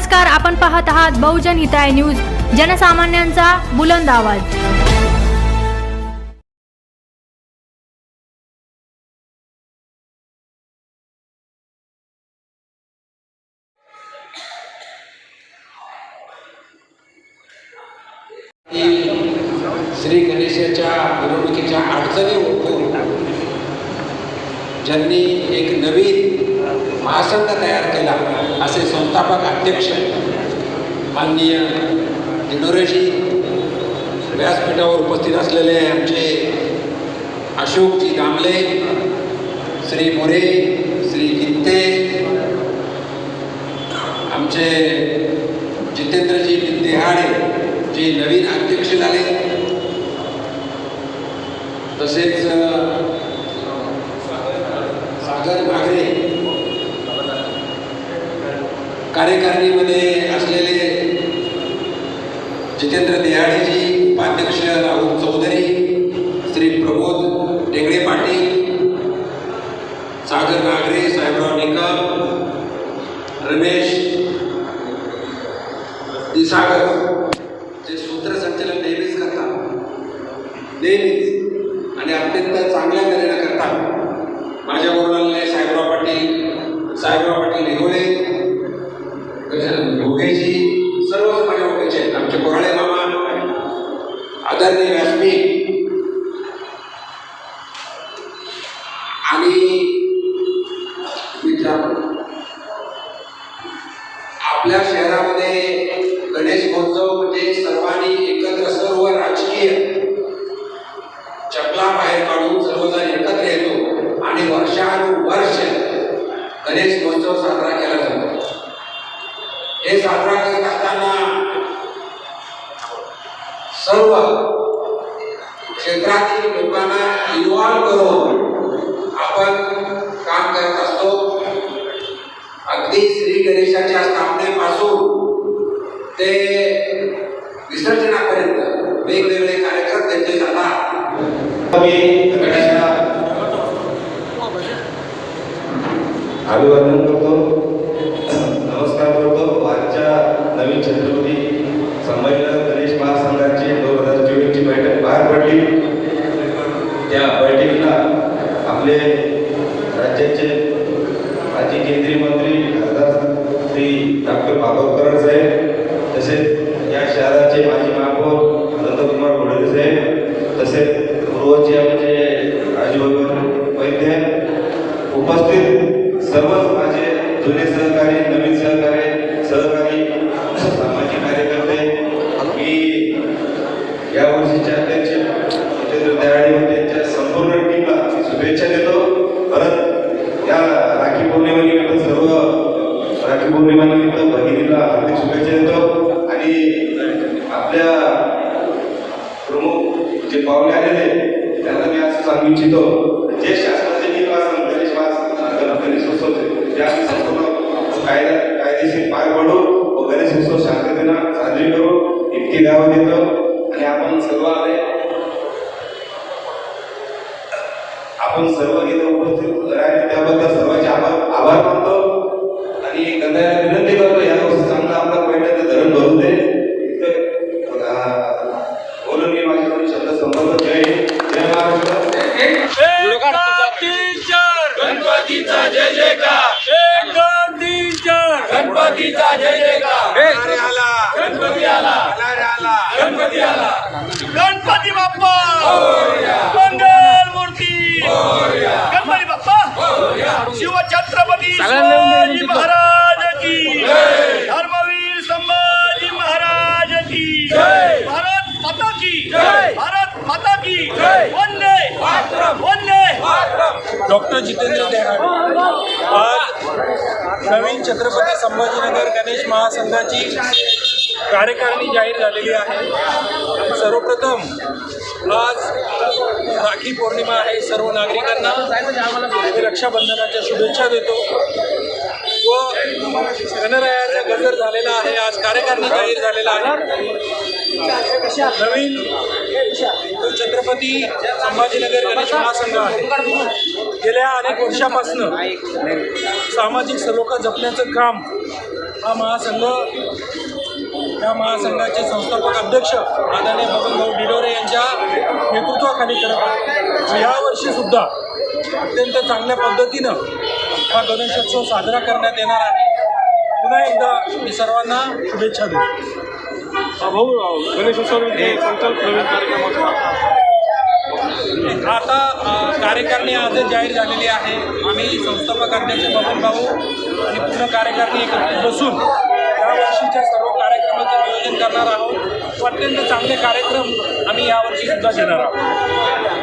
नमस्कार आपण पाहत आहात बहुजन हिताय न्यूज जनसामान्यांचा बुलंद आवाज. श्री गणेशाच्या मिरवणुकीच्या अडचणी ओळखून ज्यांनी एक नवीन महासंघ तयार केला असे संस्थापक अध्यक्ष माननीय दिनोरेजी व्यासपीठावर उपस्थित असलेले आमचे अशोकजी दामले श्री मोरे श्री गित्ते आमचे जितेंद्रजी देहाडे जे नवीन अध्यक्ष झाले तसेच अ, सागर नागरे कार्यकारिणीमध्ये असलेले जितेंद्र देहाडेजी उपाध्यक्ष राहुल चौधरी श्री प्रबोध टेंगडे पाटील सागर नागरे साहेबराव निकम रमेश दिसागर जे सूत्रसंचलन नेहमीच करतात. नेहमीच. आणि अत्यंत चांगल्या तऱ्हेनं करतात. माझ्या बरोबर साहेबराव पाटील साहेबराव पाटील निघोळे म्हणजे घोगेजी सर्वच म्हणजे समाज ओळखायचे आहेत. आमचे कोराळे मामा आदरणीय व्यासपीठ. आणि मित्रांनो आपल्या शहरामध्ये गणेश महोत्सव म्हणजे सर्वांनी एकत्र सर्व राजकीय चपला बाहेर काढून सर्वजण एकत्र येतो आणि वर्षानुवर्ष गणेश महोत्सव साजरा केला हे साजरा करत असताना सर्व क्षेत्रातील लोकांना इन्व्हॉल्व करून आपण काम करत असतो. अगदी श्री गणेशाच्या स्थापनेपासून ते विसर्जनापर्यंत वेगवेगळे कार्यक्रम त्यांचे जातात. गणेशाला अभिवादन करतो नमस्कार करतो आजच्या नवीन छत्रपती संभाजीनगर गणेश महासंघाची दोन हजार चोवीसची बैठक पार पडली त्या बैठकीला आपले राज्याचे माजी केंद्रीय मंत्री खासदार श्री डॉक्टर बाबाकर साहेब तसेच या शहराचे माजी महापौर नंदकुमार घोडे साहेब तसेच पूर्वचे आमचे राजभवन वैद्य उपस्थित सर्वच माझे जुने सहकारी नवीन सहकारी सहकारी सामाजिक कार्यकर्ते मी या वर्षीचे अध्यक्ष जितेंद्र दयाळे व त्यांच्या संपूर्ण टीमला मी शुभेच्छा देतो. परत या राखी पौर्णिमेनिमित्त सर्व राखी पौर्णिमेनिमित्त भगिनीला हार्दिक शुभेच्छा देतो. आणि आपल्या प्रमुख जे पाहुणे आलेले त्यांना मी असं सांगू इच्छितो. जे शासनाचे निर्वासन गणेश वास गणेशोत्सव जे आम्ही संपूर्ण कायदा कायदेशीर पार पाडू व गणेशोत्सव शांततेनं साजरी करू इतकी गावं देतो. आणि आपण सर्व आले. आपण सर्व इथं उपस्थित राहिले त्याबद्दल सर्वांचे आभार आभार मानतो. आणि गंगाला विनंती करतो या वर्षी चांगला आपला पहिल्यांदा धरण भरू दे. बोलून मी माझ्याकडून शब्द संपवतो. जय जय महाराष्ट्र. गणपतीचा जय जयकार एक दोन तीन चार गणपतीचा जय जयकार गणपती आला. गणपती आला. गणपती शिवाजी महाराज की धर्मवीर संभाजी महाराज की भारत माता की भारत माता की वंदे वंदे। डॉक्टर जितेंद्र देहाड। आज नवीन छत्रपती संभाजीनगर गणेश महासंघाची कार्यकारिणी जाहीर झालेली आहे. सर्वप्रथम आज राखी पौर्णिमा आहे सर्व नागरिकांना मी रक्षाबंधनाच्या शुभेच्छा देतो. व गणरायाचा गजर झालेला आहे आज कार्यकारणी जाहीर झालेला आहे. नवीन तो छत्रपती संभाजीनगर गणेश महासंघ आहे. गेल्या अनेक वर्षापासनं सामाजिक सलोखा जपण्याचं काम हा महासंघ या महासंघाचे संस्थापक अध्यक्ष आदरणीय बबनभाऊ डिडोरे यांच्या नेतृत्वाखाली करत यावर्षी सुद्धा अत्यंत चांगल्या पद्धतीनं हा गणेशोत्सव साजरा करण्यात येणार आहे. पुन्हा एकदा मी सर्वांना शुभेच्छा देतो. भाऊ गणेशोत्सवामध्ये संचालक प्रवेश कार्यक्रम आता कार्यकारिणी आजच जाहीर झालेली आहे. आम्ही संस्थापक अध्यक्ष बबन भाऊ आणि पूर्ण कार्यकारिणी एकत्रित बसून या वर्षीच्या सर्व कार्यक्रमाचं नियोजन करणार आहोत. अत्यंत चांगले कार्यक्रम आम्ही यावर्षी सुद्धा घेणार आहोत.